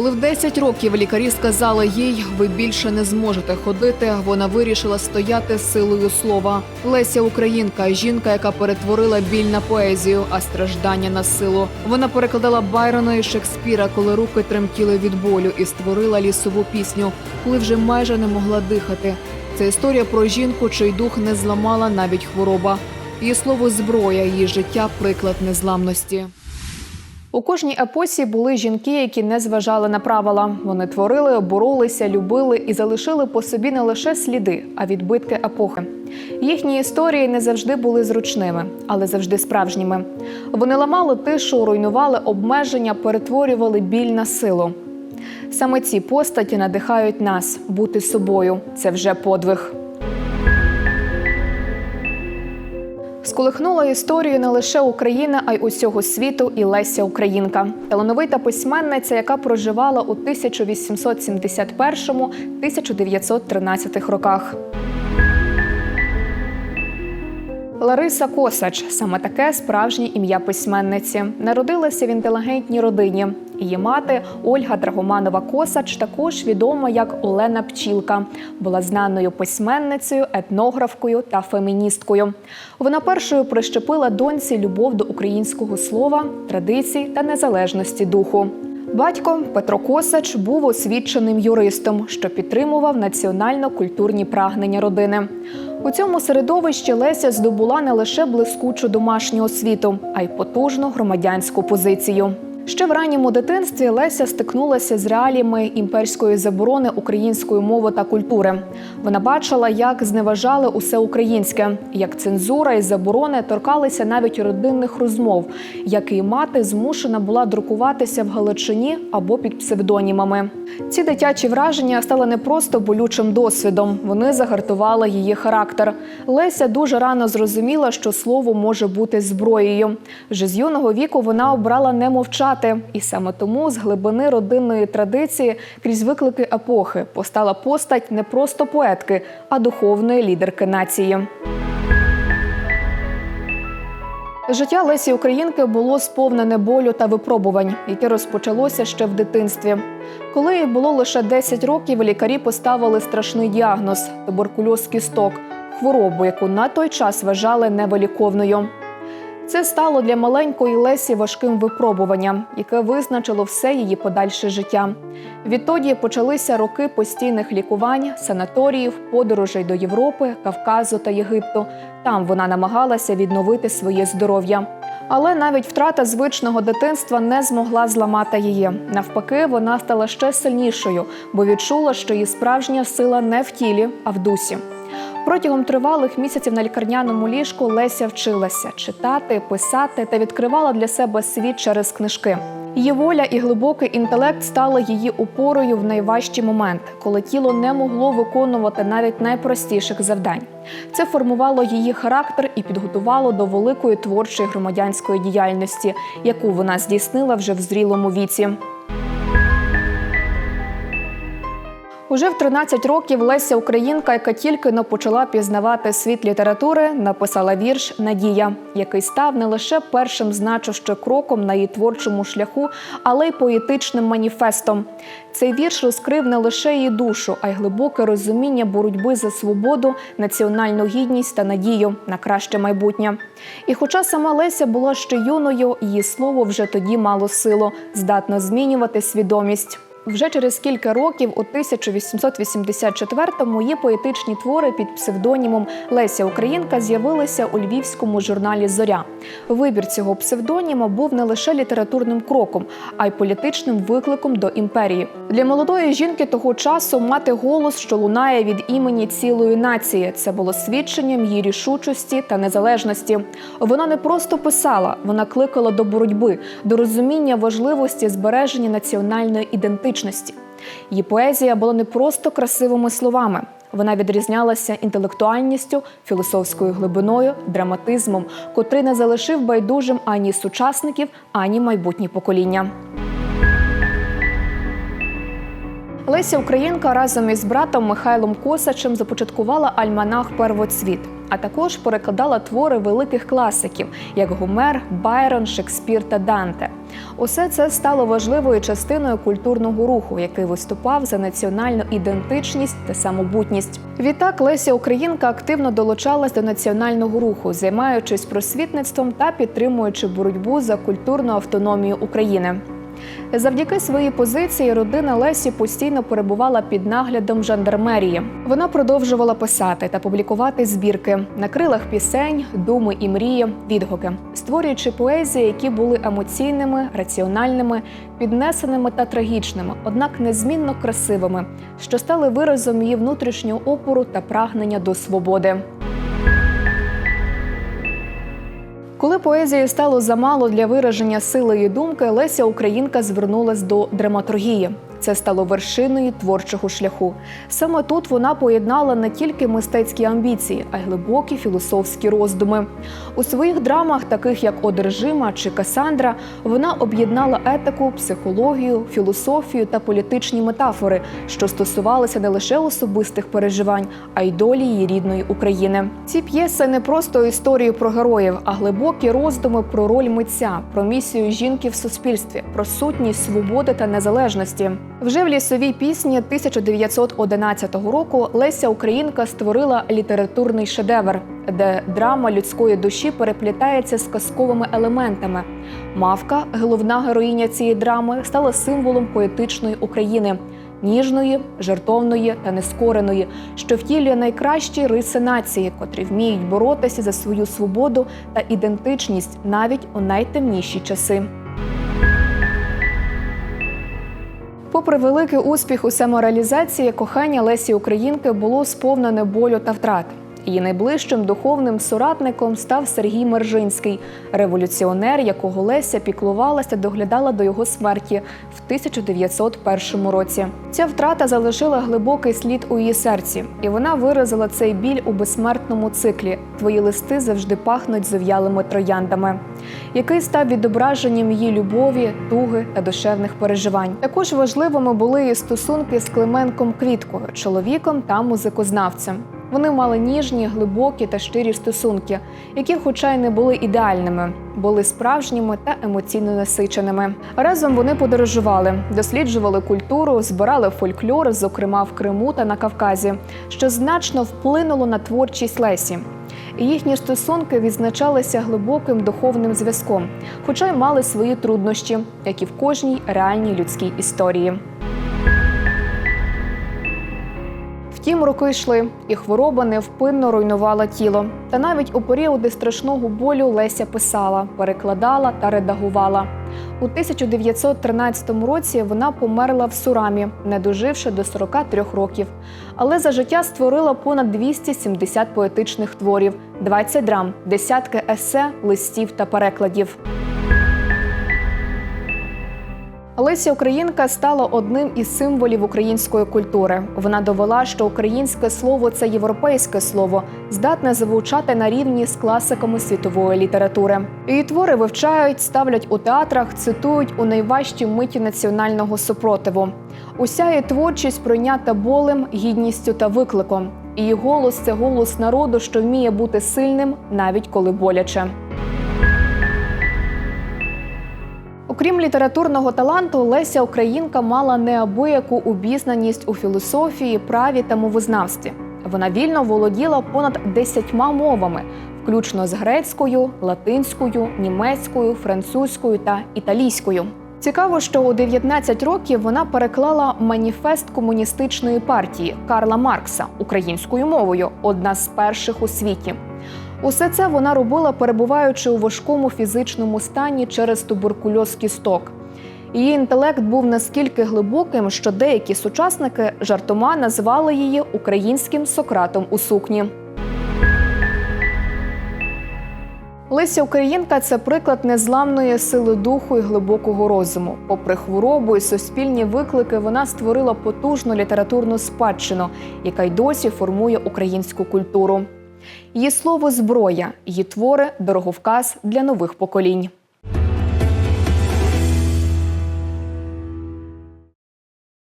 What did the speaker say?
Коли в 10 років лікарі сказали їй, ви більше не зможете ходити, вона вирішила стояти силою слова. Леся Українка, жінка, яка перетворила біль на поезію, а страждання на силу. Вона перекладала Байрона і Шекспіра, коли руки тремтіли від болю, і створила лісову пісню, коли вже майже не могла дихати. Це історія про жінку, чий дух не зламала навіть хвороба. Її слово зброя, її життя приклад незламності. У кожній епосі були жінки, які не зважали на правила. Вони творили, боролися, любили і залишили по собі не лише сліди, а відбитки епохи. Їхні історії не завжди були зручними, але завжди справжніми. Вони ламали тишу, руйнували обмеження, перетворювали біль на силу. Саме ці постаті надихають нас бути собою. Це вже подвиг. Сколихнула історію не лише України, а й усього світу і Леся Українка, талановита письменниця, яка проживала у 1871-1913 роках. Лариса Косач саме таке справжнє ім'я письменниці. Народилася в інтелігентній родині. Її мати Ольга Драгоманова Косач, також відома як Олена Пчілка, була знаною письменницею, етнографкою та феміністкою. Вона першою прищепила доньці любов до українського слова, традицій та незалежності духу. Батько Петро Косач був освіченим юристом, що підтримував національно-культурні прагнення родини. У цьому середовищі Леся здобула не лише блискучу домашню освіту, а й потужну громадянську позицію. Ще в ранньому дитинстві Леся стикнулася з реаліями імперської заборони української мови та культури. Вона бачила, як зневажали усе українське, як цензура і заборони торкалися навіть родинних розмов, як і мати змушена була друкуватися в Галичині або під псевдонімами. Ці дитячі враження стали не просто болючим досвідом, вони загартували її характер. Леся дуже рано зрозуміла, що слово може бути зброєю. Вже з юного віку вона обрала не мовчати, і саме тому з глибини родинної традиції крізь виклики епохи постала постать не просто поетки, а духовної лідерки нації. Життя Лесі Українки було сповнене болю та випробувань, яке розпочалося ще в дитинстві. Коли їй було лише 10 років, лікарі поставили страшний діагноз туберкульоз кісток, хворобу, яку на той час вважали невиліковною. Це стало для маленької Лесі важким випробуванням, яке визначило все її подальше життя. Відтоді почалися роки постійних лікувань, санаторіїв, подорожей до Європи, Кавказу та Єгипту. Там вона намагалася відновити своє здоров'я. Але навіть втрата звичного дитинства не змогла зламати її. Навпаки, вона стала ще сильнішою, бо відчула, що її справжня сила не в тілі, а в дусі. Протягом тривалих місяців на лікарняному ліжку Леся вчилася читати, писати та відкривала для себе світ через книжки. Її воля і глибокий інтелект стали її опорою в найважчі моменти, коли тіло не могло виконувати навіть найпростіших завдань. Це формувало її характер і підготувало до великої творчої громадянської діяльності, яку вона здійснила вже в зрілому віці. Уже в 13 років Леся Українка, яка тільки но почала пізнавати світ літератури, написала вірш Надія, який став не лише першим значуще кроком на її творчому шляху, але й поетичним маніфестом. Цей вірш розкрив не лише її душу, а й глибоке розуміння боротьби за свободу, національну гідність та надію на краще майбутнє. І хоча сама Леся була ще юною, її слово вже тоді мало силу, здатно змінювати свідомість. Вже через кілька років, у 1884-му, її поетичні твори під псевдонімом Леся Українка з'явилися у львівському журналі Зоря. Вибір цього псевдоніма був не лише літературним кроком, а й політичним викликом до імперії. Для молодої жінки того часу мати голос, що лунає від імені цілої нації. Це було свідченням її рішучості та незалежності. Вона не просто писала, вона кликала до боротьби, до розуміння важливості збереження національної ідентичності. Її поезія була не просто красивими словами. Вона відрізнялася інтелектуальністю, філософською глибиною, драматизмом, котрий не залишив байдужим ані сучасників, ані майбутні покоління. Леся Українка разом із братом Михайлом Косачем започаткувала альманах Первоцвіт. А також перекладала твори великих класиків, як Гомер, Байрон, Шекспір та Данте. Усе це стало важливою частиною культурного руху, який виступав за національну ідентичність та самобутність. Відтак Леся Українка активно долучалась до національного руху, займаючись просвітництвом та підтримуючи боротьбу за культурну автономію України. Завдяки своїй позиції родина Лесі постійно перебувала під наглядом жандармерії. Вона продовжувала писати та публікувати збірки на крилах пісень, думи і мрії, відгуки, створюючи поезії, які були емоційними, раціональними, піднесеними та трагічними, однак незмінно красивими, що стали виразом її внутрішнього опору та прагнення до свободи. Коли поезії стало замало для вираження сили і думки, Леся Українка звернулась до драматургії. Це стало вершиною творчого шляху. Саме тут вона поєднала не тільки мистецькі амбіції, а й глибокі філософські роздуми. У своїх драмах, таких як Одержима чи Касандра, вона об'єднала етику, психологію, філософію та політичні метафори, що стосувалися не лише особистих переживань, а й долі її рідної України. Ці п'єси не просто історії про героїв, а глибокі роздуми про роль митця, про місію жінки в суспільстві, про сутність свободи та незалежності. Вже в лісовій пісні 1911 року Леся Українка створила літературний шедевр, де драма людської душі переплітається з казковими елементами. Мавка, головна героїня цієї драми, стала символом поетичної України. Ніжної, жертовної та нескореної, що втілює найкращі риси нації, котрі вміють боротися за свою свободу та ідентичність навіть у найтемніші часи. Попри великий успіх у самореалізації, кохання Лесі Українки було сповнене болю та втрат. Її найближчим духовним соратником став Сергій Мержинський, революціонер, якого Леся піклувалася, доглядала до його смерті в 1901 році. Ця втрата залишила глибокий слід у її серці, і вона виразила цей біль у безсмертному циклі Твої листи завжди пахнуть зов'ялими трояндами, який став відображенням її любові, туги та душевних переживань. Також важливими були її стосунки з Клименком Квіткою, чоловіком та музикознавцем. Вони мали ніжні, глибокі та щирі стосунки, які, хоча й не були ідеальними, були справжніми та емоційно насиченими. Разом вони подорожували, досліджували культуру, збирали фольклор, зокрема в Криму та на Кавказі, що значно вплинуло на творчість Лесі. Їхні стосунки відзначалися глибоким духовним зв'язком, хоча й мали свої труднощі, як і в кожній реальній людській історії. Втім, роки йшли, і хвороба невпинно руйнувала тіло. Та навіть у періоди страшного болю Леся писала, перекладала та редагувала. У 1913 році вона померла в Сурамі, не доживши до 43 років. Але за життя створила понад 270 поетичних творів, 20 драм, десятки есе, листів та перекладів. Леся Українка стала одним із символів української культури. Вона довела, що українське слово це європейське слово, здатне звучати на рівні з класиками світової літератури. Її твори вивчають, ставлять у театрах, цитують у найважчі миті національного супротиву. Уся її творчість пройнята болем, гідністю та викликом. Її голос це голос народу, що вміє бути сильним, навіть коли боляче. Окрім літературного таланту, Леся Українка мала неабияку обізнаність у філософії, праві та мовознавстві. Вона вільно володіла понад десятьма мовами, включно з грецькою, латинською, німецькою, французькою та італійською. Цікаво, що у 19 років вона переклала маніфест комуністичної партії Карла Маркса українською мовою, одна з перших у світі. Усе це вона робила, перебуваючи у важкому фізичному стані через туберкульоз кісток. Її інтелект був наскільки глибоким, що деякі сучасники жартома назвали її українським Сократом у сукні. Леся Українка це приклад незламної сили духу і глибокого розуму. Попри хворобу і суспільні виклики, вона створила потужну літературну спадщину, яка й досі формує українську культуру. Її слово зброя, її твори дороговказ для нових поколінь.